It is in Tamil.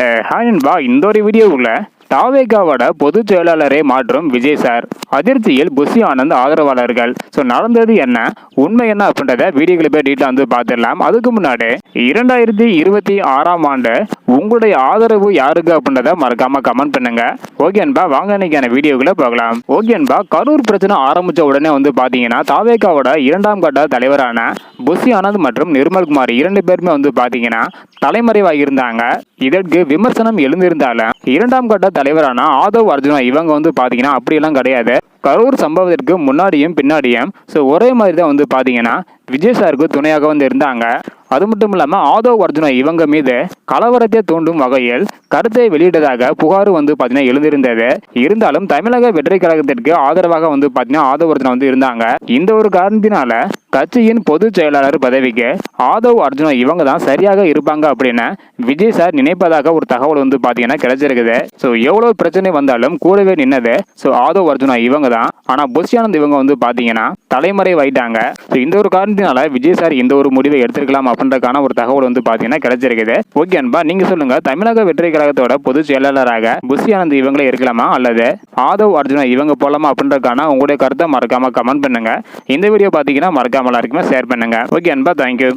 ஹாய் நண்பா இந்த ஒரு வீடியோவில் தாவேகாவோட பொதுச் செயலாளரை மாற்றும் விஜய் சார். அதிர்ச்சியில் புஷி ஆனந்த் ஆதரவாளர்கள். ஸோ நடந்தது என்ன? உண்மை என்ன அப்படின்றத வீடியோக்களை போய் டீட்டெயில் வந்து பார்த்துடலாம். அதுக்கு முன்னாடி இரண்டாயிரத்தி இருபத்தி ஆறாம் ஆண்டு உங்களுடைய ஆதரவு யாருக்கு அப்படின்றத மறக்காம கமெண்ட் பண்ணுங்க. ஓகே அன்பா வாங்க இன்னைக்கான வீடியோக்குள்ள போகலாம். ஓகேன்பா கரூர் பிரச்சனை ஆரம்பிச்ச உடனே வந்து பாத்தீங்கன்னா தாவேகாவோட இரண்டாம் கட்ட தலைவரான புஷி ஆனந்த் மற்றும் நிர்மல்குமார் இரண்டு பேருமே வந்து பாத்தீங்கன்னா தலைமறைவாக இருந்தாங்க இதற்கு விமர்சனம் எழுந்திருந்தாலும் இரண்டாம் கட்ட தலைவரான ஆதவ் அர்ஜுனா இவங்க வந்து பார்த்தீங்கன்னா அப்படியெல்லாம் கிடையாது. கரூர் சம்பவத்திற்கு முன்னாடியும் பின்னாடியும் ஸோ ஒரே மாதிரி தான் வந்து பார்த்தீங்கன்னா விஜய் சாருக்கு துணையாக வந்து இருந்தாங்க. அது மட்டும் இல்லாமல் ஆதவ் அர்ஜுனா இவங்க மீது கலவரத்தை தூண்டும் வகையில் கருத்தை வெளியிட்டதாக புகார் வந்து பார்த்தீங்கன்னா எழுந்திருந்தது. இருந்தாலும் தமிழக வெற்றி கழகத்திற்கு ஆதரவாக வந்து பார்த்தீங்கன்னா ஆதவ் அர்ஜுனா வந்து இருந்தாங்க. இந்த ஒரு காரணத்தினால கட்சியின் பொதுச் செயலாளர் பதவிக்கு ஆதவ் அர்ஜுனா இவங்க தான் சரியாக இருப்பாங்க அப்படின்னு விஜய் சார் நினைப்பதாக ஒரு தகவல் வந்து பார்த்தீங்கன்னா கிடைச்சிருக்குது. ஸோ எவ்வளோ பிரச்சனை வந்தாலும் கூடவே நின்னது ஸோ ஆதவ் அர்ஜுனா இவங்க தான். ஆனால் புஷ்யானந்த் இவங்க வந்து பார்த்தீங்கன்னா தலைமுறை வைட்டாங்க ஸோ இந்த ஒரு காரணத்தினால விஜய் சார் இந்த ஒரு முடிவை எடுத்திருக்கலாம் அப்படின்றக்கான ஒரு தகவல் வந்து பார்த்தீங்கன்னா கிடைச்சிருக்குது. ஓகே அன்பா நீங்க சொல்லுங்க. தமிழக வெற்றி கழகத்தோட பொதுச் செயலாளராக புஷ்யானந்த் இவங்களே இருக்கலாமா அல்லது ஆதவ் அர்ஜுனா இவங்க போலாமா? அப்படின்றக்கான உங்களுடைய கருத்தை மறக்காம கமெண்ட் பண்ணுங்க. இந்த வீடியோ பார்த்தீங்கன்னா மறக்காம எல்லாருக்குமே ஷேர் பண்ணுங்க. ஓகே அன்பா தேங்க்யூ